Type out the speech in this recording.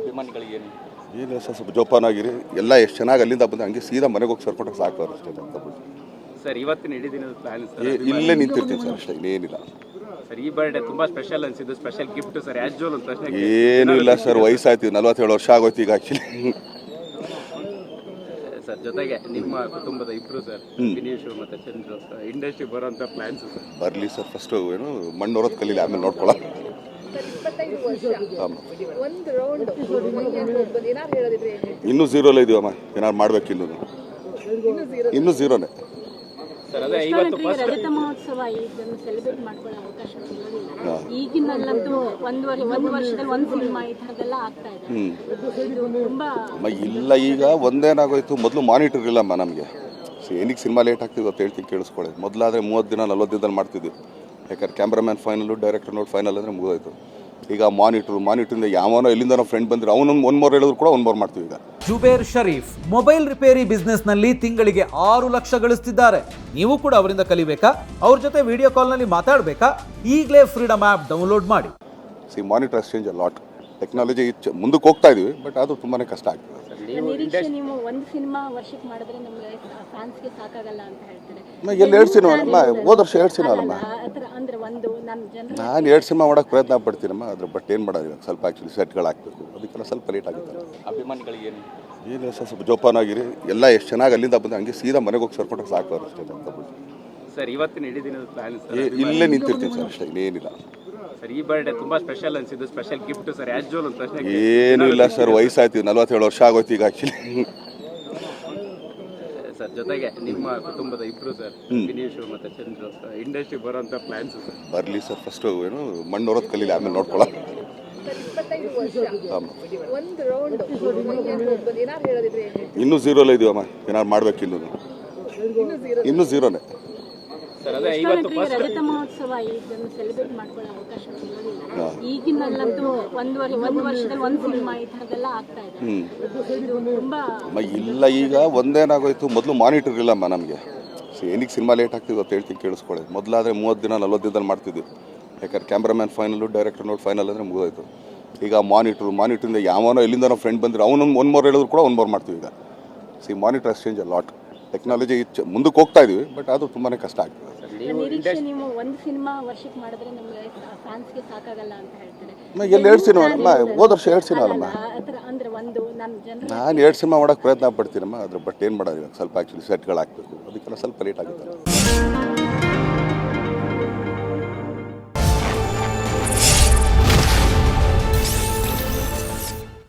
ಅಭಿಮಾನಿಗಳಿಗೆ ಏನು ಏನು ಸ್ವಲ್ಪ ಜೋಪಾನಾಗಿರಿ ಎಲ್ಲ ಎಷ್ಟು ಚೆನ್ನಾಗಿ ಅಲ್ಲಿಂದ ಬಂದು ಹಂಗೆ ಸೀದಾ ಮನೆಗೆ ಹೋಗಿ ಸೇರ್ಕೊಂಡ್ರೆ ಸಾಕು ಅಷ್ಟೇ ಅಂತ ಸರ್ ಇವತ್ತಿನ ಇಡೀ ದಿನದ ಪ್ಲಾನ್ ಇಲ್ಲೇ ನಿಂತಿರ್ತೀನಿ ಸರ್ ಅಷ್ಟೇ ಇನ್ನೇನಿಲ್ಲ. ಸರ್ ಈ ಬರ್ಡೇ ತುಂಬಾ special ಅನ್ಸಿದ್ದು special gift sir as usual ಅಂತ ಏನು ಏನೂ ಇಲ್ಲ ಸರ್ ವಯಸ್ಸಾಯ್ತು ನಲ್ವತ್ತೇಳು ವರ್ಷ ಆಗೋಯ್ತು ಈಗ ಆ್ಯಕ್ಚುಲಿ ಸರ್ ಜೊತೆಗೆ ನಿಮ್ಮ ಕುಟುಂಬದ ಇಬ್ರು ಸರ್ ವಿನೀಶ್ ಮತ್ತೆ ಚಂದ್ರ ಇಂಡಸ್ಟ್ರಿ ಬರೋಂಥ ಪ್ಲಾನ್ಸ್ ಸರ್. ಬರಲಿ ಸರ್ ಫಸ್ಟು ಏನು ಮಣ್ಣು ಹೊರದ್ ಕಲೀಲಿ ಆಮೇಲೆ ನೋಡ್ಕೊಳ್ಳೋ ಇನ್ನೂ ಝೀರೋಲೇ ಇದೀವಮ್ಮ. ಏನಾದ್ರು ಮಾಡ್ಬೇಕು ಇನ್ನೂ ಇನ್ನೂ ಝೀರೋನೇ ಸರ್ ಅದೇ ಇವತ್ತು ಈಗ ಫಸ್ಟ್ ರಜತ ಮಹೋತ್ಸವ ಇದನ್ನು ಸೆಲೆಬ್ರೇಟ್ ಮಾಡ್ಕೊಳ್ಳೋ ಅವಕಾಶ ಸಿಗೋದಿಲ್ಲ ಈಗಿನಲ್ಲಂತೂ ಒಂದು ವರ್ಷ ಒಂದು ವರ್ಷದಲ್ಲಿ ಒಂದು ಸಿನಿಮಾ ಈ ಥರದ್ದೆಲ್ಲ ಆಗ್ತಾ ಇದೆ. ಇದು ತುಂಬಾ ಅಮ್ಮ ಇಲ್ಲ ಈಗ ಒಂದೇನಾಗೋಯ್ತು ಮೊದಲು ಮಾನಿಟರ್ ಇಲ್ಲಮ್ಮ ನಮಗೆ. ಏನಕ್ಕೆ ಸಿನಿಮಾ ಲೇಟ್ ಆಗ್ತಿದೆ ಅಂತ ಹೇಳ್ತೀನಿ ಕೇಳಿಸ್ಕೊಳ್ಳಿ. ಮೊದಲಾದರೆ ಮೂವತ್ತು ದಿನ ನಲ್ವತ್ತು ದಿನದಲ್ಲಿ ಮಾಡ್ತಿದ್ವಿ. ಯಾಕಂದ್ರೆ ಕ್ಯಾಮ್ರಾಮ್ಯಾನ್ ಫೈನಲು ಡೈರೆಕ್ಟರ್ ನೋಡಿ ಫೈನಲ್ ಅಂದರೆ ಮುಗಿದೋಯ್ತು. ಈಗ ಮಾನಿಟ್ರು ಮಾನಿಟ್ರಿಂದ ಯಾವನೋ ಎಲ್ಲಿಂದ ಫ್ರೆಂಡ್ ಬಂದ್ರೆ ಅವನು ಒನ್ ಮೋರ್ ಹೇಳಿದ್ರು ಕೂಡ ಒನ್ ಮೋರ್ ಮಾಡ್ತೀವಿ ಈಗ. ಜುಬೇರ್ ಶರೀಫ್ ಮೊಬೈಲ್ ರಿಪೇರಿ ಬಿಸ್ನೆಸ್ನಲ್ಲಿ ತಿಂಗಳಿಗೆ ಆರು ಲಕ್ಷ ಗಳಿಸ್ತಿದ್ದಾರೆ. ನೀವು ಕೂಡ ಅವರಿಂದ ಕಲಿಬೇಕಾ? ಅವ್ರ ಜೊತೆ ವಿಡಿಯೋ ಕಾಲ್ನಲ್ಲಿ ಮಾತಾಡಬೇಕಾ? ಈಗಲೇ ಫ್ರೀಡಮ್ ಆ್ಯಪ್ ಡೌನ್ಲೋಡ್ ಮಾಡಿ. See monitor exchange lot technology ಮುಂದಕ್ಕೆ ಹೋಗ್ತಾ ಇದೀವಿ ಬಟ್ ಅದು ತುಂಬಾ ಕಷ್ಟ ಆಗ್ತದೆ. ನಿರೀಕ್ಷೆ ನೀವು ಒಂದು ಸಿನಿಮಾ ವರ್ಷಕ್ಕೆ ಮಾಡಿದ್ರೆ ನಮಗೆ ಫ್ಯಾನ್ಸ್ಗೆ ಸಾಕಾಗಲ್ಲ ಅಂತ ಹೇಳ್ತಾರೆ. ಅಮ್ಮ, ಎಲ್ಲಿ ಎರಡು ಸಿನಿಮಾ ಅಮ್ಮ ಹೋದ ವರ್ಷ ಎರಡು ಸಿನಿಮಾ ಅಲ್ಲಮ್ಮ ಆ ಅಂದ್ರೆ ಒಂದು ನಮ್ಮ ಜನರು ನಾನು ಎರಡು ಸಿನಿಮಾ ಮಾಡೋಕ್ಕೆ ಪ್ರಯತ್ನ ಪಡ್ತೀನಮ್ಮ ಅದ್ರ ಬಟ್ ಏನು ಮಾಡೋದು ಇವಾಗ? ಸ್ವಲ್ಪ ಆ್ಯಕ್ಚುಲಿ ಸೆಟ್ಗಳು ಹಾಕ್ಬೇಕು. ಅದಕ್ಕೆಲ್ಲ ಸ್ವಲ್ಪ ಲೇಟ್ ಆಗುತ್ತೆ. ಅಭಿಮಾನಿಗಳಿಗೆ ಏನು ಏನು ಸರ್ ಸ್ವಲ್ಪ ಜೋಪಾನ ಆಗಿರಿ. ಎಲ್ಲ ಎಷ್ಟು ಚೆನ್ನಾಗಿ ಅಲ್ಲಿಂದ ಬಂದು ಹಂಗೆ ಸೀದಾ ಮನೆಗೆ ಹೋಗಿ ಸೇರ್ಕೊಂಡ್ರೆ ಸಾಕು ಅವ್ರು ಅಷ್ಟೇ ಅಂತ ಬಿಟ್ಟು ಸರ್ ಇವತ್ತಿನ ಇಡೀ ದಿನದ ಪ್ಲಾನ್ ಸರ್ ಇಲ್ಲೇ ನಿಂತಿರ್ತೀನಿ ಸರ್ ಅಷ್ಟೇ ಇನ್ನೇನಿಲ್ಲ. ಸರ್ ಈ ಬರ್ಡೇ ತುಂಬಾ special ಅನ್ಸಿದ್ದು special gift sir as usual ಅಂತ ಏನೂ ಇಲ್ಲ ಸರ್ ವಯಸ್ಸಾಯ್ತು ನಲ್ವತ್ತೇಳು ವರ್ಷ ಆಗೋಯ್ತು ಈಗ ಆ್ಯಕ್ಚುಲಿ ಸರ್ ಜೊತೆಗೆ ನಿಮ್ಮ ಕುಟುಂಬದ ಇಬ್ರು ಸರ್ ವಿನೀಶ್ ಮತ್ತೆ ಚಂದ್ರು ಇಂಡಸ್ಟ್ರಿ ಬರೋಂಥ ಪ್ಲಾನ್ಸ್ ಸರ್. ಬರಲಿ ಸರ್ ಫಸ್ಟು ಏನು ಮಣ್ಣು ಹೊರೋದು ಕಲೀಲಿ ಆಮೇಲೆ ನೋಡ್ಕೊಳ್ಳ ಸರ್ ಇಪ್ಪತ್ತೈದು ವರ್ಷ ಹಾಂ ಒಂದು ರೌಂಡ್ ಹೋಗ್ಬೋದು ಏನಾರು ಹೇಳೋದಿದ್ರೆ ಏನು ಹೇಳ್ತೀರಿ? ಇನ್ನೂ ಝೀರೋಲೇ ಇದೀವಮ್ಮ ಏನಾದ್ರು ಮಾಡ್ಬೇಕು ಇನ್ನು. ಇನ್ನೂ ಝೀರೋನೇ ಸರ್ ಅದೇ ಇವತ್ತು ಈಗ ಫಸ್ಟ್ ರಜತ ಮಹೋತ್ಸವ ಇದನ್ನು ಸೆಲೆಬ್ರೇಟ್ ಮಾಡ್ಕೊಳ್ಳೋ ಅವಕಾಶ ಸಿಗೋದಿಲ್ಲ ಈಗಿನಲ್ಲಂತೂ ಒಂದು ವರ್ಷ ಒಂದು ವರ್ಷದಲ್ಲಿ ಒಂದು ಸಿನಿಮಾ ಈ ಥರದ್ದೆಲ್ಲ ಆಗ್ತಾ ಇದೆ. ಇದು ತುಂಬಾ ಇಲ್ಲ ಈಗ ಒಂದೇನಾಗೋಯ್ತು ಮೊದಲು ಮಾನಿಟರ್ ಇಲ್ಲಮ್ಮ ನಮಗೆ ಏನಕ್ಕೆ ಸಿನಿಮಾ ಲೇಟ್ ಆಗ್ತಿದೆ ಅಂತ ಹೇಳ್ತೀನಿ ಕೇಳಿಸ್ಕೊಳ್ಳಿ. ಮೊದಲಾದ್ರೆ ಮೂವತ್ತು ದಿನ ನಲ್ವತ್ತು ದಿನದಲ್ಲಿ ಮಾಡ್ತಿದ್ವಿ. ಯಾಕಂದ್ರೆ ಕ್ಯಾಮ್ರಾಮ್ಯಾನ್ ಫೈನಲು ಡೈರೆಕ್ಟರ್ ನೋಡಿ ಫೈನಲ್ ಅಂದರೆ ಮುಗಿದೋಯ್ತು. ಈಗ ಮಾನಿಟ್ರು ಮಾನಿಟ್ರಿಂದ ಯಾವನೋ ಎಲ್ಲಿಂದ ಫ್ರೆಂಡ್ ಬಂದ್ರೆ ಅವನೊಂದು ಒಂದು ಮೋರ್ ಹೇಳಿದ್ರು ಕೂಡ ಒಂದು ಮೋರ್ ಮಾಡ್ತೀವಿ ಈಗ. See monitor exchange lot technology ಮುಂದಕ್ಕೆ ಹೋಗ್ತಾ ಇದೀವಿ ಬಟ್ ಅದು ತುಂಬಾ ಕಷ್ಟ ಆಗ್ತದೆ. ನೀವು ಒಂದು ಸಿನಿಮಾ ವರ್ಷಕ್ಕೆ ಮಾಡಿದ್ರೆ ನಮಗೆ ಫ್ಯಾನ್ಸ್ಗೆ ಸಾಕಾಗಲ್ಲ ಅಂತ ಹೇಳ್ತಾರೆ. ಎಲ್ಲಿ ಎರಡು ಸಿನಿಮಾ ಹೋದ ವರ್ಷ ಎರಡು ಸಿನಿಮಾ ಅಲ್ಲಮ್ಮ ಅಂದ್ರೆ ಒಂದು ನಮ್ಮ ಜನರು ನಾನು ಎರಡು ಸಿನಿಮಾ ಮಾಡೋಕ್ಕೆ ಪ್ರಯತ್ನ ಪಡ್ತೀನಮ್ಮ ಅದ್ರ ಬಟ್ ಏನು ಮಾಡೋದು ಸ್ವಲ್ಪ ಆ್ಯಕ್ಚುಲಿ ಸೆಟ್ಗಳು ಹಾಕ್ಬೇಕು ಅದಕ್ಕೆಲ್ಲ ಸ್ವಲ್ಪ ಲೇಟ್ ಆಗುತ್ತೆ.